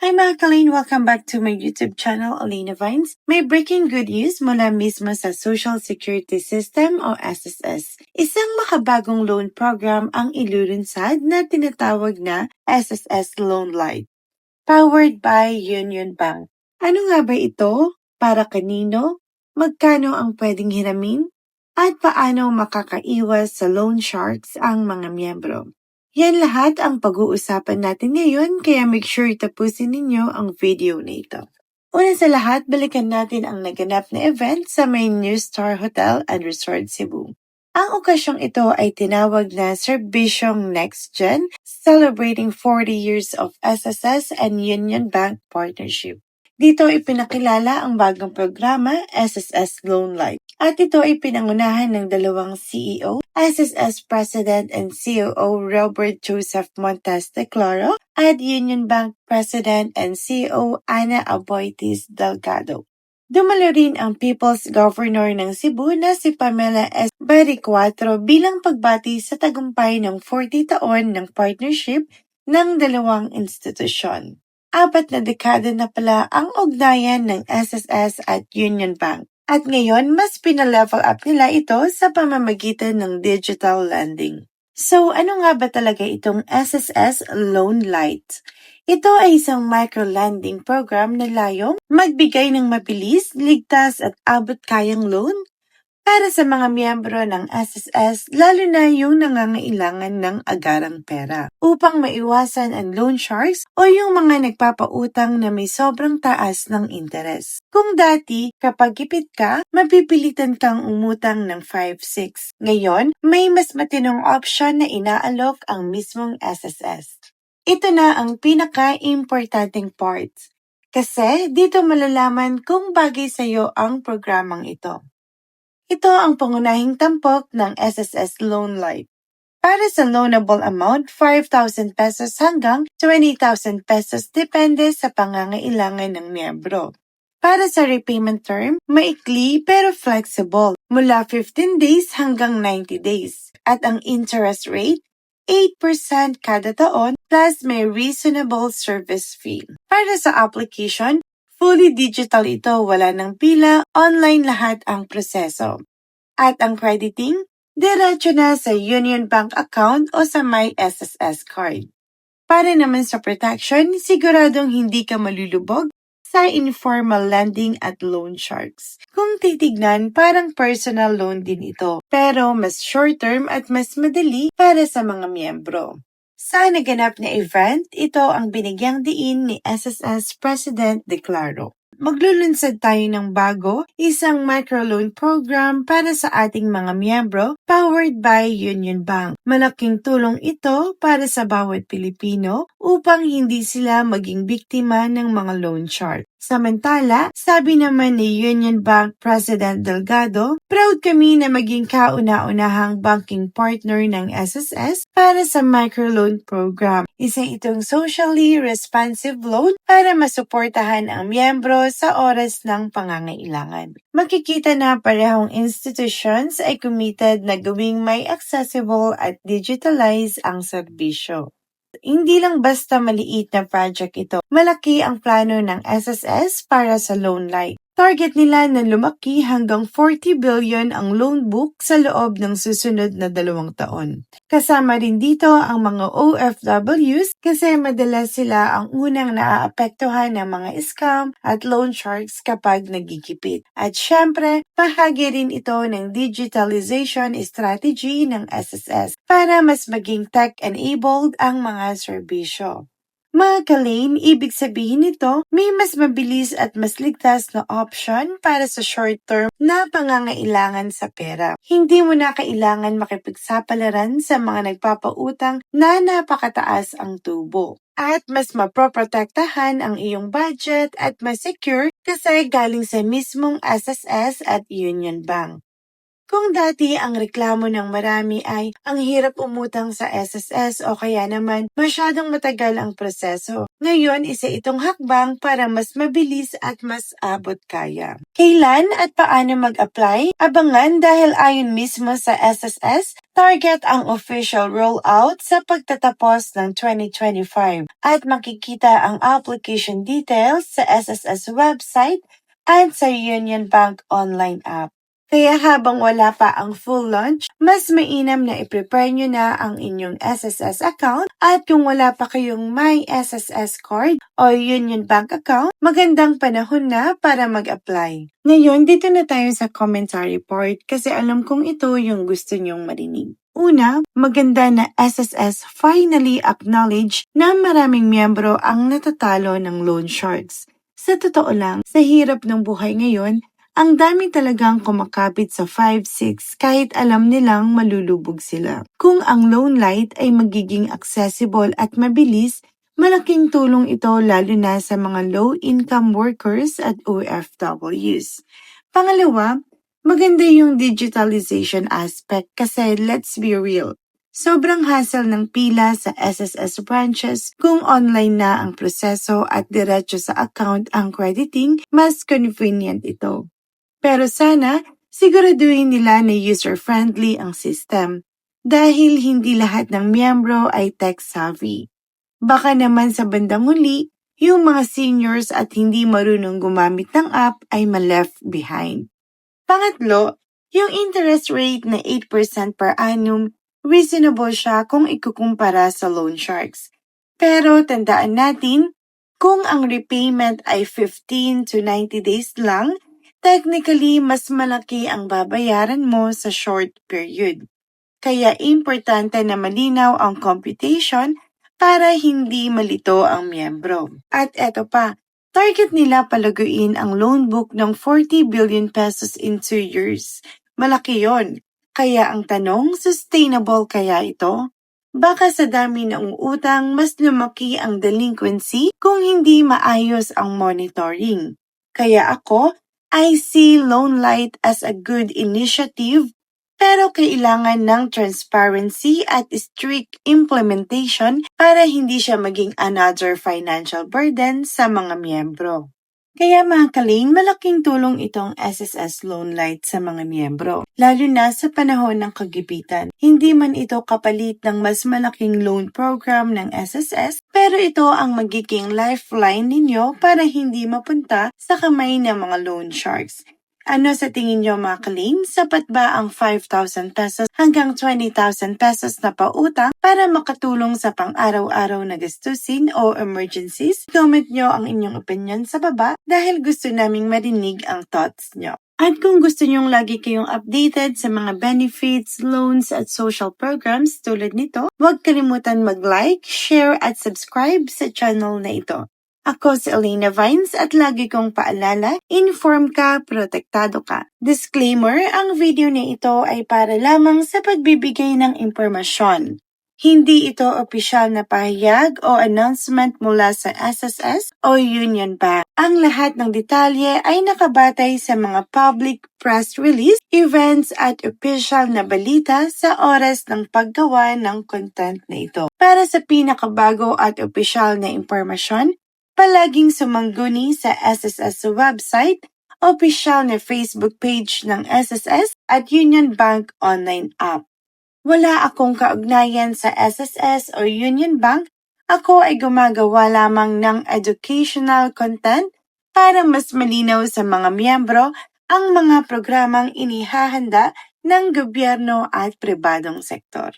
Hi mga Kalane! Welcome back to my YouTube channel, Alina Vines. May breaking good news mula mismo sa Social Security System o SSS. Isang makabagong loan program ang ilulunsad na tinatawag na SSS Loan Light. Powered by Union Bank. Ano nga ba ito? Para kanino? Magkano ang pwedeng hiramin? At paano makakaiwas sa loan sharks ang mga miyembro? Yan lahat ang pag-uusapan natin ngayon kaya make sure tapusin ninyo ang video na ito. Una sa lahat, balikan natin ang naganap na event sa may New Star Hotel and Resort Cebu. Ang okasyong ito ay tinawag na Serbisyong Next Gen, celebrating 40 years of SSS and Union Bank partnership. Dito ipinakilala ang bagong programa, SSS Loan Light. At ito ay pinangunahan ng dalawang CEO, SSS President and COO Robert Joseph Montes de Claro at Union Bank President and CEO Ana Aboitis Delgado. Dumalo rin ang People's Governor ng Cebu na si Pamela S. Baricuatro bilang pagbati sa tagumpay ng 40 taon ng partnership ng dalawang institusyon. Apat na dekada na pala ang ugnayan ng SSS at Union Bank. At ngayon, mas pinalevel up nila ito sa pamamagitan ng digital lending. So, ano nga ba talaga itong SSS Loan Light? Ito ay isang micro-lending program na layong magbigay ng mabilis, ligtas at abot-kayang loan para sa mga miyembro ng SSS lalo na yung nangangailangan ng agarang pera upang maiwasan ang loan sharks o yung mga nagpapautang na may sobrang taas ng interes. Kung dati, kapag ipit ka, mapipilitan kang umutang ng 5-6. Ngayon, may mas matinong option na inaalok ang mismong SSS. Ito na ang pinaka-importanting part. Kasi dito malalaman kung bagay sa iyo ang programang ito. Ito ang pangunahing tampok ng SSS Loan Light. Para sa loanable amount, 5,000 pesos hanggang 20,000 pesos depende sa pangangailangan ng miyembro. Para sa repayment term, maikli pero flexible, mula 15 days hanggang 90 days. At ang interest rate, 8% kada taon plus may reasonable service fee. Para sa application, Fully digital ito, wala ng pila, online lahat ang proseso. At ang crediting, diretso na sa Union Bank account o sa My SSS card. Para naman sa protection, siguradong hindi ka malulubog sa informal lending at loan sharks. Kung titignan, parang personal loan din ito, pero mas short-term at mas madali para sa mga miyembro. Sa naganap na event, ito ang binigyang diin ni SSS President De Claro. Maglulunsad tayo ng bago, isang microloan program para sa ating mga miyembro powered by Union Bank. Malaking tulong ito para sa bawat Pilipino upang hindi sila maging biktima ng mga loan shark. Samantala, sabi naman ni Union Bank President Delgado, proud kami na maging kauna-unahang banking partner ng SSS para sa microloan program. Isa itong socially responsive loan para masuportahan ang miyembro sa oras ng pangangailangan. Makikita na parehong institutions ay committed na gawing may accessible at digitalize ang serbisyo. Hindi lang basta maliit na project ito. Malaki ang plano ng SSS para sa Loan Light. Target nila na lumaki hanggang 40 billion ang loan book sa loob ng susunod na dalawang taon. Kasama rin dito ang mga OFWs kasi madalas sila ang unang naaapektuhan ng mga scam at loan sharks kapag nagigipit. At syempre, bahagi rin ito ng digitalization strategy ng SSS para mas maging tech-enabled ang mga serbisyo. Mga kalane, ibig sabihin nito, may mas mabilis at mas ligtas na option para sa short-term na pangangailangan sa pera. Hindi mo na kailangan makipagsapalaran sa mga nagpapautang na napakataas ang tubo. At mas maproprotektahan ang iyong budget at mas secure kasi galing sa mismong SSS at Union Bank. Kung dati ang reklamo ng marami ay ang hirap umutang sa SSS o kaya naman masyadong matagal ang proseso. Ngayon, isa itong hakbang para mas mabilis at mas abot kaya. Kailan at paano mag-apply? Abangan dahil ayon mismo sa SSS, target ang official rollout sa pagtatapos ng 2025 at makikita ang application details sa SSS website at sa Union Bank online app. Kaya habang wala pa ang full launch, mas mainam na i-prepare nyo na ang inyong SSS account at kung wala pa kayong My SSS card o Union Bank account, magandang panahon na para mag-apply. Ngayon, dito na tayo sa commentary part kasi alam kong ito yung gusto nyong marinig. Una, maganda na SSS finally acknowledge na maraming miyembro ang natatalo ng loan sharks. Sa totoo lang, sa hirap ng buhay ngayon, ang dami talagang kumakapit sa 5-6 kahit alam nilang malulubog sila. Kung ang loan light ay magiging accessible at mabilis, malaking tulong ito lalo na sa mga low-income workers at OFWs. Pangalawa, maganda yung digitalization aspect kasi let's be real, Sobrang hassle ng pila sa SSS branches kung online na ang proseso at diretso sa account ang crediting, mas convenient ito. Pero sana, siguraduhin nila na user-friendly ang system dahil hindi lahat ng miyembro ay tech-savvy. Baka naman sa bandang huli, yung mga seniors at hindi marunong gumamit ng app ay ma-left behind. Pangatlo, yung interest rate na 8% per annum reasonable siya kung ikukumpara sa loan sharks. Pero tandaan natin, kung ang repayment ay 15 to 90 days lang, technically mas malaki ang babayaran mo sa short period. Kaya importante na malinaw ang computation para hindi malito ang miyembro. At eto pa, target nila palaguin ang loan book ng 40 billion pesos in 2 years. Malaki yon. Kaya ang tanong, sustainable kaya ito? Baka sa dami ng utang, mas lumaki ang delinquency kung hindi maayos ang monitoring. Kaya ako, I see Loan Light as a good initiative pero kailangan ng transparency at strict implementation para hindi siya maging another financial burden sa mga miyembro. Kaya mga kaling, malaking tulong itong SSS Loan Light sa mga miyembro, lalo na sa panahon ng kagipitan. Hindi man ito kapalit ng mas malaking loan program ng SSS, pero ito ang magiging lifeline ninyo para hindi mapunta sa kamay ng mga loan sharks. Ano sa tingin nyo mga kalin? Sapat ba ang 5,000 pesos hanggang 20,000 pesos na pautang para makatulong sa pang-araw-araw na gastusin o emergencies? Comment nyo ang inyong opinion sa baba dahil gusto naming marinig ang thoughts nyo. At kung gusto nyong lagi kayong updated sa mga benefits, loans at social programs tulad nito, huwag kalimutan mag-like, share at subscribe sa channel na ito. Ako si Elena Vines at lagi kong paalala, inform ka, protektado ka. Disclaimer, ang video na ito ay para lamang sa pagbibigay ng impormasyon. Hindi ito opisyal na pahayag o announcement mula sa SSS o Union Bank. Ang lahat ng detalye ay nakabatay sa mga public press release, events at official na balita sa oras ng paggawa ng content na ito. Para sa pinakabago at opisyal na impormasyon, palaging sumangguni sa SSS website, opisyal na Facebook page ng SSS at Union Bank online app. Wala akong kaugnayan sa SSS o Union Bank, ako ay gumagawa lamang ng educational content para mas malinaw sa mga miyembro ang mga programang inihahanda ng gobyerno at pribadong sektor.